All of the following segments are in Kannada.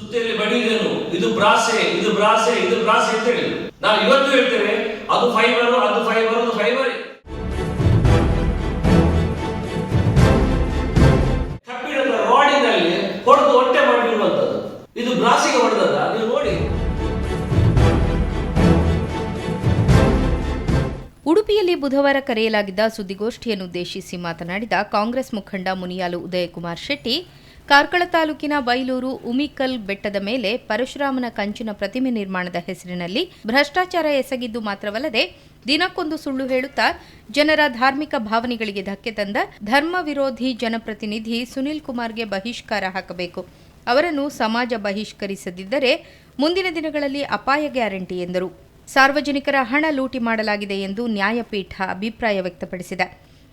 ಸುತ್ತಿಯಲ್ಲಿ ಬಡಿಯುವುದೇನು ಇದು ಬ್ರಾಸೆ ಇದು ಬ್ರಾಸೆ ಇದು ಬ್ರಾಸೆ ಅಂತ ಹೇಳಿ ನಾವು ಇವತ್ತು ಹೇಳ್ತೇವೆ ಅದು ಫೈಬರ್ ಅದು ಫೈಬರ್ ಅದು ಫೈಬರ್ ಕಬ್ಬಿಣದ ರಾಡಿನಲ್ಲಿ ಹೊಡೆದು ಹೊಟ್ಟೆ ಮಾಡಿರುವಂತದ್ದು ಇದು ಬ್ರಾಸಿಗೆ ಹೊಡೆದದ? ನೀವು ನೋಡಿ. ಉಡುಪಿಯಲ್ಲಿ ಬುಧವಾರ ಕರೆಯಲಾಗಿದ್ದ ಸುದ್ದಿಗೋಷ್ಠಿಯನ್ನುದ್ದೇಶಿಸಿ ಮಾತನಾಡಿದ ಕಾಂಗ್ರೆಸ್ ಮುಖಂಡ ಮುನಿಯಾಲು ಉದಯಕುಮಾರ್ ಶೆಟ್ಟಿ ಕಾರ್ಕಳ ತಾಲೂಕಿನ ಬೈಲೂರು ಉಮಿಕಲ್ ಬೆಟ್ಟದ ಮೇಲೆ ಪರಶುರಾಮನ ಕಂಚಿನ ಪ್ರತಿಮೆ ನಿರ್ಮಾಣದ ಹೆಸರಿನಲ್ಲಿ ಭ್ರಷ್ಟಾಚಾರ ಎಸಗಿದ್ದು ಮಾತ್ರವಲ್ಲದೆ ದಿನಕ್ಕೊಂದು ಸುಳ್ಳು ಹೇಳುತ್ತಾ ಜನರ ಧಾರ್ಮಿಕ ಭಾವನೆಗಳಿಗೆ ಧಕ್ಕೆ ತಂದ ಧರ್ಮ ವಿರೋಧಿ ಜನಪ್ರತಿನಿಧಿ ಸುನಿಲ್ ಕುಮಾರ್ಗೆ ಬಹಿಷ್ಕಾರ ಹಾಕಬೇಕು. ಅವರನ್ನು ಸಮಾಜ ಬಹಿಷ್ಕರಿಸದಿದ್ದರೆ ಮುಂದಿನ ದಿನಗಳಲ್ಲಿ ಅಪಾಯ ಗ್ಯಾರಂಟಿ ಎಂದರು. ಸಾರ್ವಜನಿಕರ ಹಣ ಲೂಟಿ ಮಾಡಲಾಗಿದೆ ಎಂದು ನ್ಯಾಯಪೀಠ ಅಭಿಪ್ರಾಯ ವ್ಯಕ್ತಪಡಿಸಿದೆ.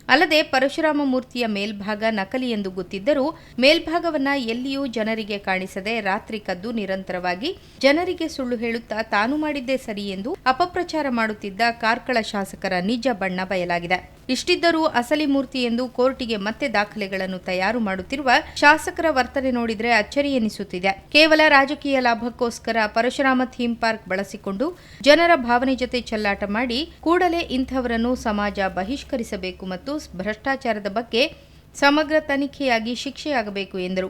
ಅಲ್ಲದೆ ಪರಶುರಾಮ ಮೂರ್ತಿಯ ಮೇಲ್ಭಾಗ ನಕಲಿ ಎಂದು ಗೊತ್ತಿದ್ದರೂ ಮೇಲ್ಭಾಗವನ್ನ ಎಲ್ಲಿಯೂ ಜನರಿಗೆ ಕಾಣಿಸದೆ ರಾತ್ರಿ ಕದ್ದು ನಿರಂತರವಾಗಿ ಜನರಿಗೆ ಸುಳ್ಳು ಹೇಳುತ್ತಾ ತಾನು ಮಾಡಿದ್ದೇ ಸರಿ ಎಂದು ಅಪಪ್ರಚಾರ ಮಾಡುತ್ತಿದ್ದ ಕಾರ್ಕಳ ಶಾಸಕರ ನಿಜ ಬಣ್ಣ ಬಯಲಾಗಿದೆ. ಇಷ್ಟಿದ್ದರೂ ಅಸಲಿ ಮೂರ್ತಿ ಎಂದು ಕೋರ್ಟಿಗೆ ಮತ್ತೆ ದಾಖಲೆಗಳನ್ನು ತಯಾರು ಮಾಡುತ್ತಿರುವ ಶಾಸಕರ ವರ್ತನೆ ನೋಡಿದರೆ ಅಚ್ಚರಿ ಎನಿಸುತ್ತಿದೆ. ಕೇವಲ ರಾಜಕೀಯ ಲಾಭಕ್ಕೋಸ್ಕರ ಪರಶುರಾಮ ಥೀಮ್ ಪಾರ್ಕ್ ಬಳಸಿಕೊಂಡು ಜನರ ಭಾವನೆ ಜೊತೆ ಚೆಲ್ಲಾಟ ಮಾಡಿ ಕೂಡಲೇ ಇಂಥವರನ್ನು ಸಮಾಜ ಬಹಿಷ್ಕರಿಸಬೇಕು ಮತ್ತು ಭ್ರಷ್ಟಾಚಾರದ ಬಗ್ಗೆ ಸಮಗ್ರ ತನಿಖೆಯಾಗಿ ಶಿಕ್ಷೆಯಾಗಬೇಕು ಎಂದರು.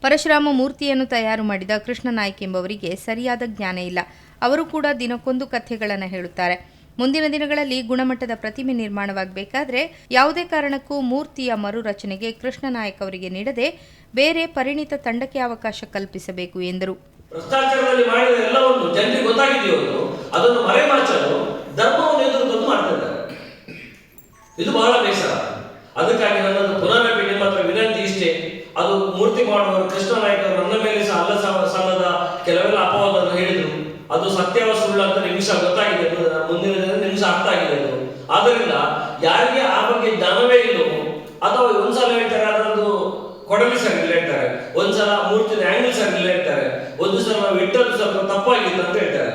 ಪರಶುರಾಮ ಮೂರ್ತಿಯನ್ನು ತಯಾರು ಮಾಡಿದ ಕೃಷ್ಣ ನಾಯ್ಕ್ ಎಂಬವರಿಗೆ ಸರಿಯಾದ ಜ್ಞಾನ ಇಲ್ಲ. ಅವರು ಕೂಡ ದಿನಕ್ಕೊಂದು ಕಥೆಗಳನ್ನು ಹೇಳುತ್ತಾರೆ. ಮುಂದಿನ ದಿನಗಳಲ್ಲಿ ಗುಣಮಟ್ಟದ ಪ್ರತಿಮೆ ನಿರ್ಮಾಣವಾಗಬೇಕಾದ್ರೆ ಯಾವುದೇ ಕಾರಣಕ್ಕೂ ಮೂರ್ತಿಯ ಮರುರಚನೆಗೆ ಕೃಷ್ಣ ನಾಯಕ್ ಅವರಿಗೆ ನೀಡದೆ ಬೇರೆ ಪರಿಣಿತ ತಂಡಕ್ಕೆ ಅವಕಾಶ ಕಲ್ಪಿಸಬೇಕು ಎಂದರು. ಭ್ರಷ್ಟಾಚಾರದಲ್ಲಿ ಮಾಡಿದ ಎಲ್ಲವನ್ನು ಜನರಿಗೆ ಗೊತ್ತಾಗಿದೆಯೋ ಅದು, ಅದನ್ನು ಮರೆಮಾಚಲು ಧರ್ಮವನ್ನು ಎದುರು ಮಾಡ್ತಾ ಇದು ಬಹಳ ಬೇಸರ ಅದಕ್ಕಾಗಿ ನನ್ನನ್ನು ಪುನಃ ನಿಮ್ಮ ಹತ್ರ ವಿನಂತಿ ಇಷ್ಟೇ. ಅದು ಮೂರ್ತಿ ಮಾಡುವವರು ಕೃಷ್ಣ ನಾಯಕರು ನನ್ನ ಮೇಲೆ ಸಹ ಅಲ್ಲ ಸ- ಸಲ್ಲದ ಕೆಲವೆಲ್ಲ ಅಪವಾದವನ್ನು ಹೇಳಿದರು. ಅದು ಸತ್ಯವ ಸುಳ್ಳು ಅಂತ ನಿಮಿಷ ಗೊತ್ತಾಗಿದೆ. ಮುಂದಿನ ಅರ್ಥ ಆಗಿದೆ ಅದು ಆದ್ದರಿಂದ ಯಾರಿಗೆ ಆ ಬಗ್ಗೆ ಜ್ಞಾನವೇ ಇಲ್ಲೋ ಅಥವಾ ಒಂದ್ಸಲ ಹೇಳ್ತಾರೆ ಅದರದ್ದು ಕೊಡಲಿ ಸರಿ ಇಲ್ಲ ಹೇಳ್ತಾರೆ. ಒಂದ್ಸಲ ಮೂರ್ತಿನ ಆಂಗಲ್ ಸರ್ ಇಲ್ಲ ಹೇಳ್ತಾರೆ. ಒಂದು ಸಲ ನಾವು ಸ್ವಲ್ಪ ತಪ್ಪಾಗಿತ್ತು ಅಂತ ಹೇಳ್ತಾರೆ.